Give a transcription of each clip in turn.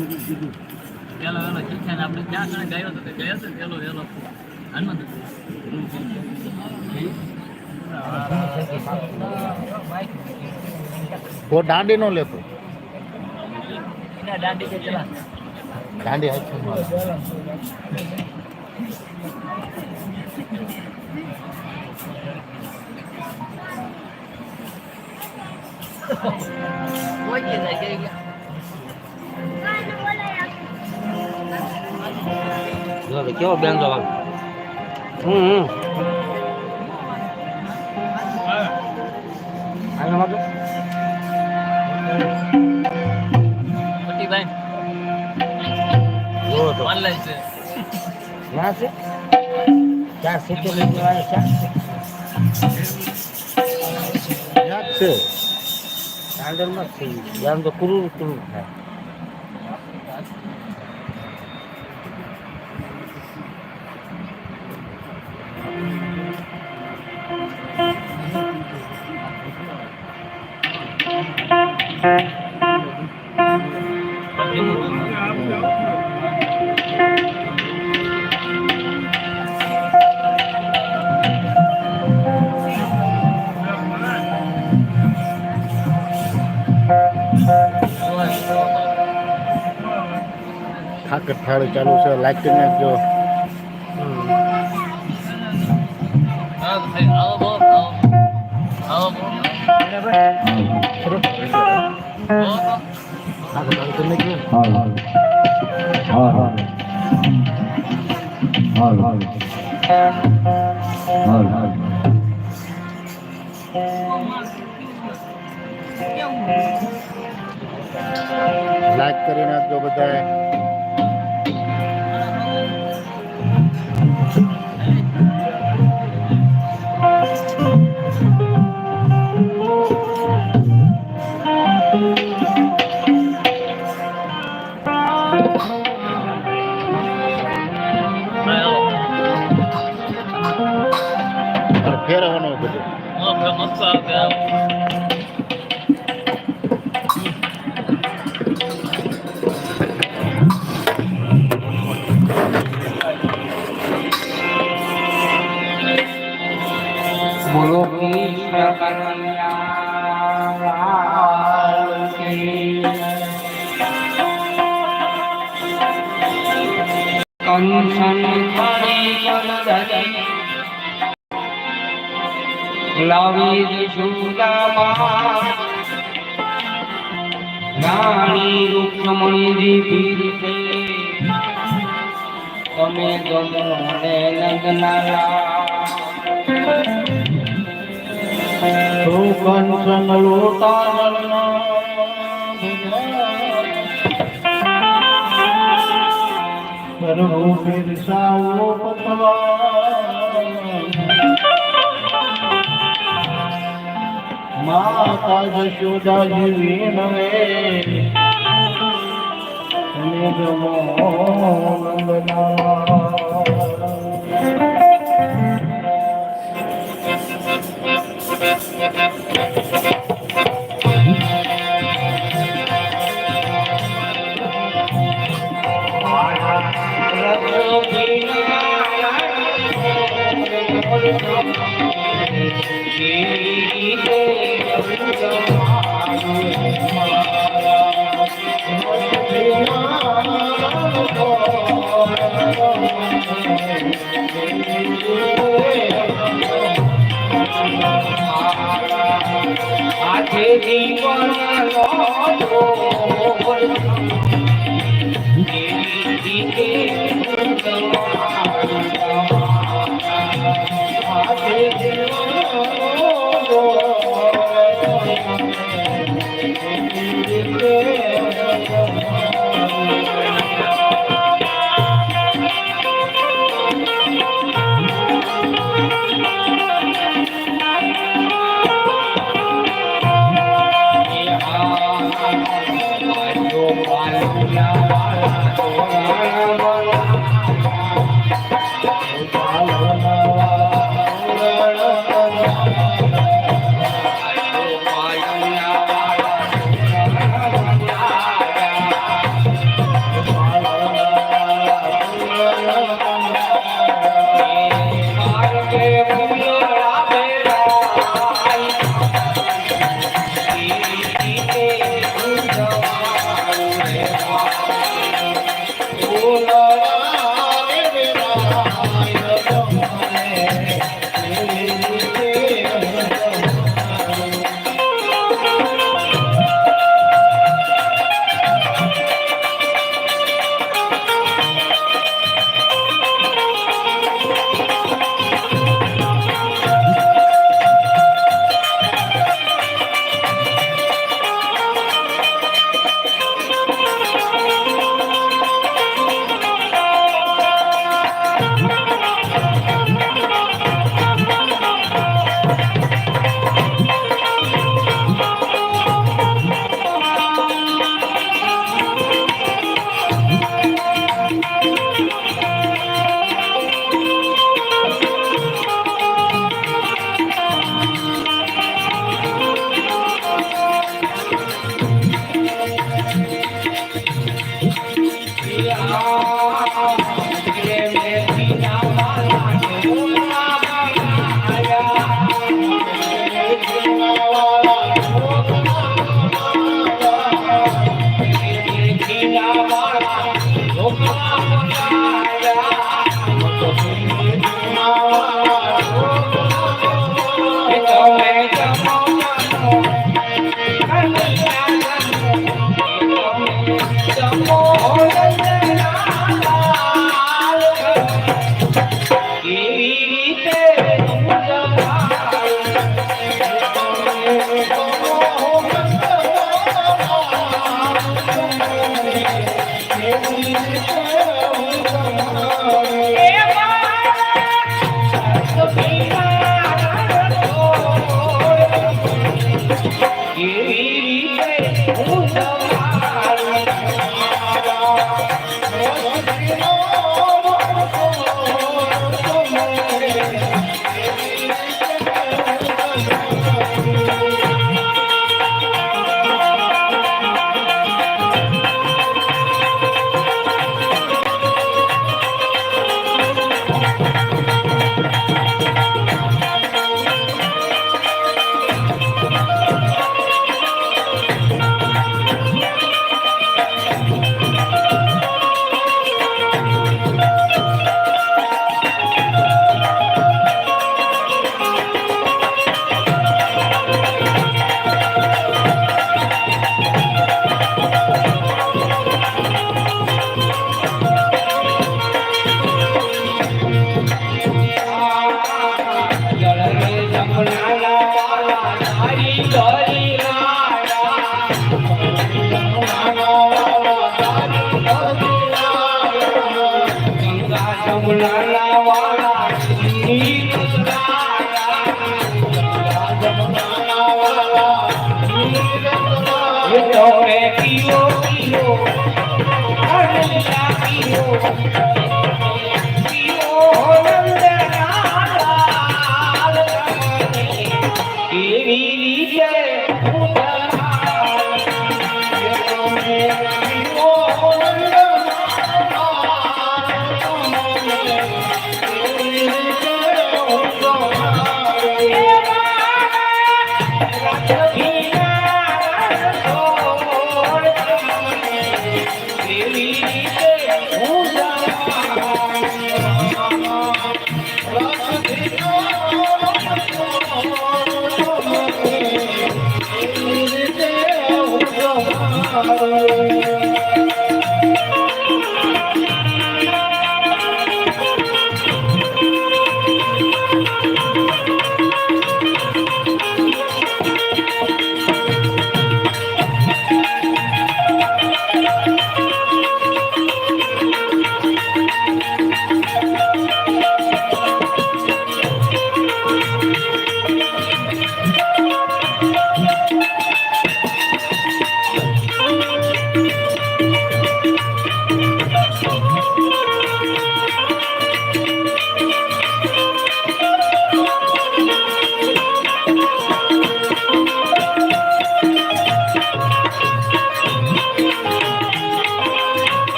પેલો વેલો ને આપણે ક્યાં કણે ગયો હતો ગયો હતો પેલો વેલો હનુમંત એના દાંડી કે ચલા દાંડી હાથ કોઈ કે જાય કે ગયા જો તો કેવો બેન જવાબ હમ તો. છે. ક્યાં છે? ક્યાં આવે ક્યાં છે? જ થઈ આમ તો કુરુર કુરુર થાય. હાલ હાલ હાલ હાલ હાલ લાઈક કરી નાખજો બધાએ બોલો કૃષ્ણ કનૈયા લાલ કી કંચન ફરી કરદરી લાવી દીશુદામાં રાણી રૂક્ષ્મણી પીરીતે તમે ગમો ને નંદનાલા કંચન માતા જશોદા જીવી નવે નિગમો জীবন Yeah. you આજે પીઓ Thank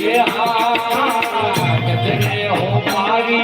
ये हाथ हो मारी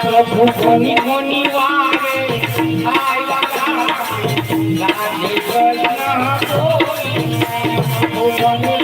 પ્રભુ કોની Oh,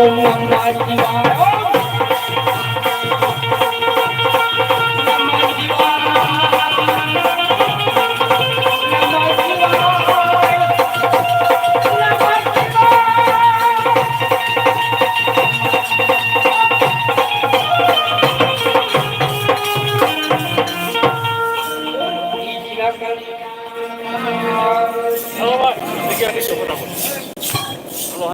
ஓம் அம்மா சிவா